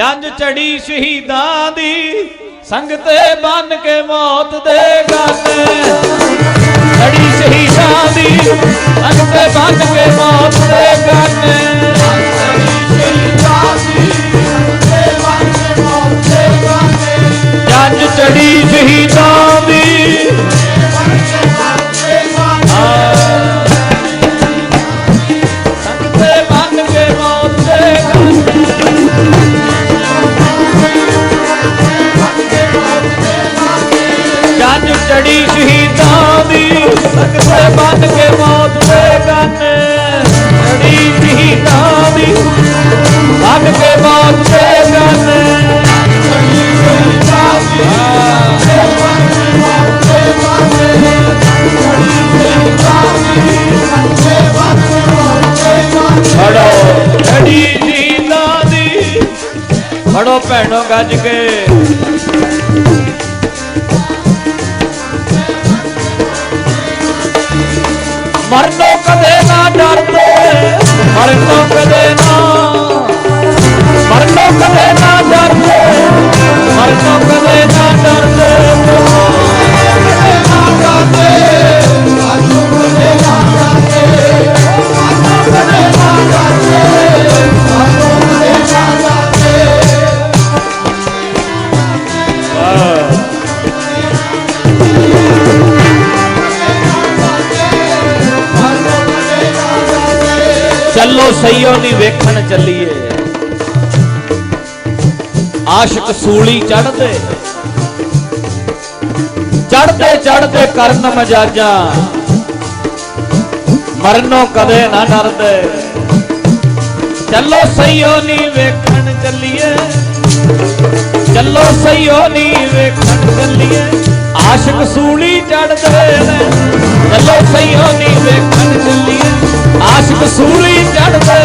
ਜੰਜ ਚੜੀ ਸ਼ਹੀਦਾਂ ਦੀ ਸੰਗਤੇ ਬੰਨ ਕੇ ਮੌਤ ਦੇ ਗਾਨੇ ਚੜੀ ਸ਼ਹੀਦਾਂ ਦੀ ਸੰਗਤੇ ਬੰਨ ਕੇ ਮੌਤ ਦੇ ਚੜੀ ਸ਼ਹੀਦਾਂ ਦੀ ਸਕਤੇ ਬੰਨ ਕੇ ਮੌਤ ਦੇ ਗਾਨੇ ਚੜੀ ਸ਼ਹੀਦਾਂ ਦੀ ਬੰਨ ਕੇ ਮੌਤ ਦੇ ਗਾਨੇ ਫੜੋ ਚੜੀ ਸ਼ਹੀਦਾਂ ਦੀ। ਫੜੋ ਭੈਣੋ ਗੱਜ ਕੇ। ਮਰਨੋਂ ਕਦੇ ਨਾ ਡਰਦੇ ਮਰਨੋਂ ਕਦੇ ਸਈਓ ਨਹੀਂ ਵੇਖਣ ਚੱਲੀਏ। ਆਸ਼ਿਕ ਸੂਲੀ ਚੜਦੇ ਚੜਦੇ ਚੜਦੇ ਕਰਨ ਮਜਾਜਾਂ। ਮਰਨੋਂ ਕਦੇ ਨਾ ਡਰਦੇ। ਚੱਲੋ ਸਈਓ ਨਹੀਂ ਵੇਖਣ ਚੱਲੀਏ। ਚੱਲੋ ਸਈਓ ਨਹੀਂ ਵੇਖਣ ਚੱਲੀਏ। ਆਸ਼ਿਕ ਸੂਲੀ ਚੜਦੇ ਨੇ। ਚੱਲੋ ਸਈਓ ਨਹੀਂ ਵੇਖਣ ਚੱਲੀਏ। ਆਸ਼ਿਕ ਸੂਲੀ ਚੜਦੇ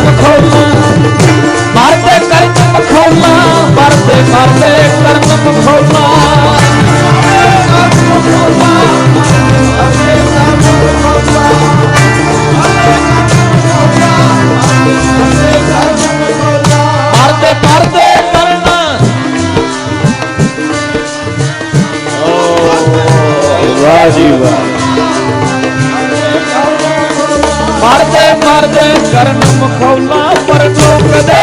ਮਖੌਲਾ ਮਰਦੇ ਕਰਨ ਮਖੌਲਾ ਮਰਦੇ ਮਰਦੇ ਕਰਨ ਮਖੌਲਾ ਮਰਦੇ ਮਰਦੇ ਕਰਨ ਵਾਹ ਜੀ ਵਾਹ। ਮਰਦੇ ਮਰਦੇ ਕਰਨ ਮਖੌਲਾ ਪਰ ਲੋਕ ਕਦੇ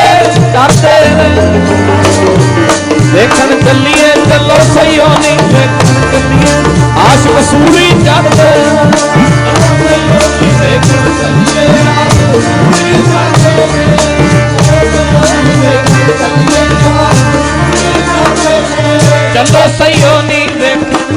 ਡਰਦੇ ਨੇ ਦੇਖਣ ਚੱਲੀਏ ਚੱਲੋ ਸਈਓ ਨਹੀਂ ਵੇਖਣ ਚੱਲੀਏ ਆਸ਼ ਵਸੂਲੀ ਚੜਦੇ ਦੇਖਣ ਚੱਲੀਏ ਚੱਲੋ ਸਈਓ ਨਹੀਂ ਵੇਖਣ ਚੱਲੀਏ